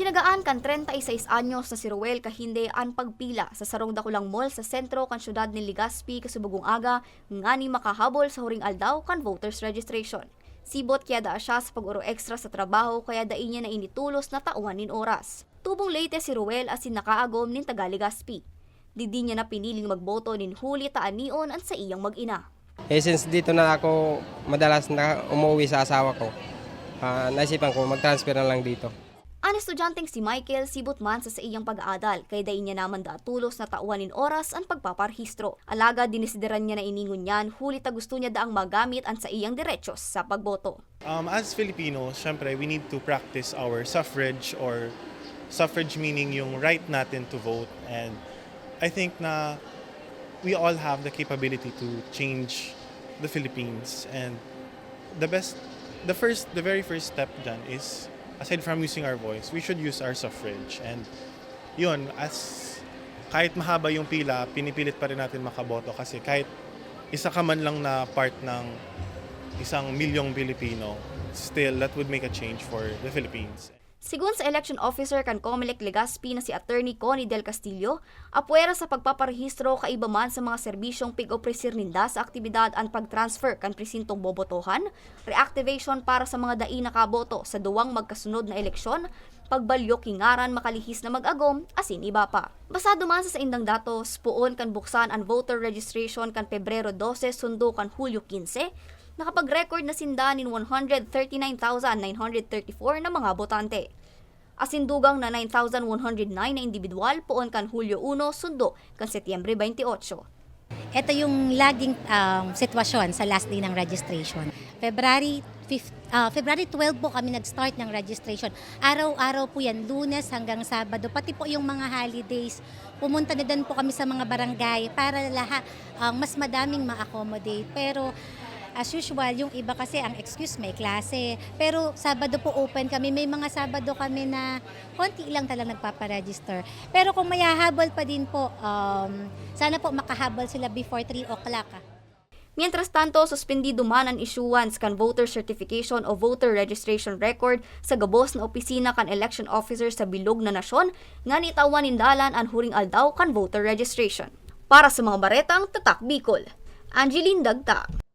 Sinagaan kan 36 anyos na si Ruel kahinde an pagpila sa sarong dakulang mall sa sentro kan syudad ni Legazpi kasubugong aga ngani makahabol sa huring aldaw kan voters registration. Sibot kaya da siya sa pag-uro extra sa trabaho kaya dai niya na initulos na tauhan nin oras. Tubong late si Ruel asin nakaagom nin taga Legazpi. Didi niya na piniling magboto nin huli taan nion an sa iyang mag-ina. Eh since dito na ako madalas na umuwi sa asawa ko, ah, naisipan ko mag-transfer na lang dito. Ang estudyanteng si Michael sibot man sa sa iyang pag-aadal kay dai niya naman da tulos na tauhan nin oras ang pagpaparehistro. Alaga dinisideran niya na iningon niyan huli ta gusto niya daang magamit ang sa iyang derechos sa pagboto. Um, as Filipinos, syempre, we need to practice our suffrage or suffrage meaning yung right natin to vote. And I think na we all have the capability to change the Philippines. And the best, the first, the very first step dyan is, aside from using our voice, we should use our suffrage. And yun, as kahit mahaba yung pila, pinipilit pa rin natin makaboto kasi kahit isa ka man lang na part ng isang milyong Pilipino, still that would make a change for the Philippines. Sigun sa election officer kan Comelec Legazpi na si Attorney Connie Del Castillo, apwera sa pagpaparehistro kaiba man sa mga serbisyong pig-opresir ninda sa aktibidad ang pag-transfer kan presintong bobotohan, reactivation para sa mga dai nakaboto sa duwang magkasunod na eleksyon, pagbalyo kingaran makalihis na mag-agom, asin iba pa. Basado man sa indang datos, puon kan buksan ang voter registration kan Pebrero 12 sundo kan Hulyo 15, nakapag-record na sindanin 139,934 na mga botante. Asindugang na 9,109 na individual poon kan Hulyo 1 sundo kan Setyembre 28. Ito yung laging um, sitwasyon sa last day ng registration. February 5, ah, February 12 po kami nag-start ng registration. Araw-araw po yan, lunes hanggang Sabado. Pati po yung mga holidays, pumunta na din po kami sa mga barangay para lahat ang mas madaming ma-accommodate. Pero as usual, yung iba kasi ang excuse may klase. Pero Sabado po open kami. May mga Sabado kami na konti lang talagang nagpaparegister. Pero kung may hahabol pa din po, um, sana po makahabol sila before 3 o'clock. Mientras tanto, suspendido man ang issuance kan voter certification o voter registration record sa gabos na opisina kan election officer sa bilog na nasyon nga nitawan nindalan ang huring aldaw kan voter registration. Para sa mga baretang tatak Bicol, Angeline Dagta.